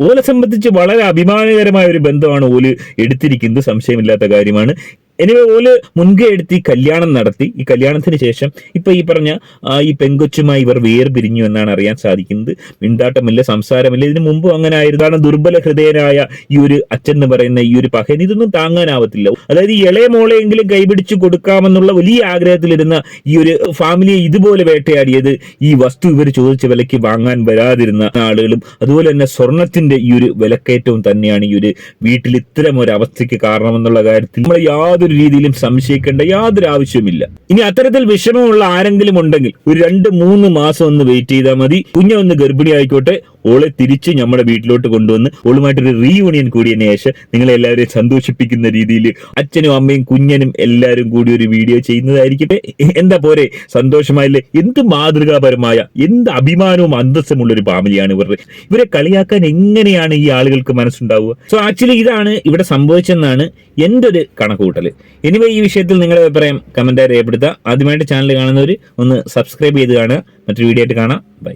ഓലെ സംബന്ധിച്ച് വളരെ അഭിമാനകരമായ ഒരു ബന്ധമാണ് ഓൽ എടുത്തിരിക്കുന്നത്. സംശയമില്ലാത്ത കാര്യമാണ്. എനിവേ ഓൽ മുൻകൈ എടുത്ത് ഈ കല്യാണം നടത്തി. ഈ കല്യാണത്തിന് ശേഷം ഇപ്പൊ ഈ പറഞ്ഞ ഈ പെങ്കൊച്ചുമായി ഇവർ വേർപിരിഞ്ഞു എന്നാണ് അറിയാൻ സാധിക്കുന്നത്. മിണ്ടാട്ടമില്ല സംസാരമില്ല. ഇതിനു മുമ്പ് അങ്ങനെ ആയിരുന്നു കാരണം ദുർബല ഹൃദയനായ ഈ ഒരു അച്ഛൻ എന്ന് പറയുന്ന ഈ ഒരു പകൻ ഇതൊന്നും താങ്ങാനാവത്തില്ല. അതായത് ഈ ഇളയ മോളെയെങ്കിലും കൈപിടിച്ചു കൊടുക്കാമെന്നുള്ള വലിയ ആഗ്രഹത്തിലിരുന്ന ഈ ഒരു ഫാമിലിയെ ഇതുപോലെ വേട്ടയാടിയത് ഈ വസ്തു ഇവർ ചോദിച്ച വിലയ്ക്ക് വാങ്ങാൻ വരാതിരുന്ന ആളുകളും അതുപോലെ തന്നെ സ്വർണത്തിന്റെ ഈ ഒരു വിലക്കയറ്റവും തന്നെയാണ് ഈ ഒരു വീട്ടിൽ ഇത്തരം ഒരു അവസ്ഥയ്ക്ക് കാരണമെന്നുള്ള കാര്യത്തിൽ നമ്മൾ യാതൊരു രീതിയിലും സംശയിക്കേണ്ട യാതൊരു ആവശ്യവുമില്ല. ഇനി അത്തരത്തിൽ വിഷമമുള്ള ആരെങ്കിലും ഉണ്ടെങ്കിൽ ഒരു രണ്ട് മൂന്ന് മാസം ഒന്ന് വെയിറ്റ് ചെയ്താൽ മതി. കുഞ്ഞൊന്ന് ഗർഭിണി ആയിക്കോട്ടെ ഓളെ തിരിച്ച് നമ്മുടെ വീട്ടിലോട്ട് കൊണ്ടുവന്ന് ഓളുമായിട്ടൊരു റീയൂണിയൻ കൂടിയതിനു ശേഷം നിങ്ങളെ എല്ലാവരെയും സന്തോഷിപ്പിക്കുന്ന രീതിയിൽ അച്ഛനും അമ്മയും കുഞ്ഞനും എല്ലാവരും കൂടി ഒരു വീഡിയോ ചെയ്യുന്നതായിരിക്കട്ടെ. എന്താ പോരെ? സന്തോഷമായില്ലേ? എന്ത് മാതൃകാപരമായ എന്ത് അഭിമാനവും അന്തസ്സുമുള്ള ഒരു ഫാമിലിയാണ് ഇവരുടെ. ഇവരെ കളിയാക്കാൻ എങ്ങനെയാണ് ഈ ആളുകൾക്ക് മനസ്സുണ്ടാവുക? സോ ആക്ച്വലി ഇതാണ് ഇവിടെ സംഭവിച്ചെന്നാണ് എന്റെ ഒരു കണക്കുകൂട്ടൽ എനിവേ ഈ വിഷയത്തിൽ നിങ്ങളുടെ അഭിപ്രായം കമന്റായി രേഖപ്പെടുത്തുക. ആദ്യമായിട്ട് ചാനൽ കാണുന്നവർ ഒന്ന് സബ്സ്ക്രൈബ് ചെയ്ത് കാണുക. മറ്റൊരു വീഡിയോ ആയിട്ട് കാണാം. ബൈ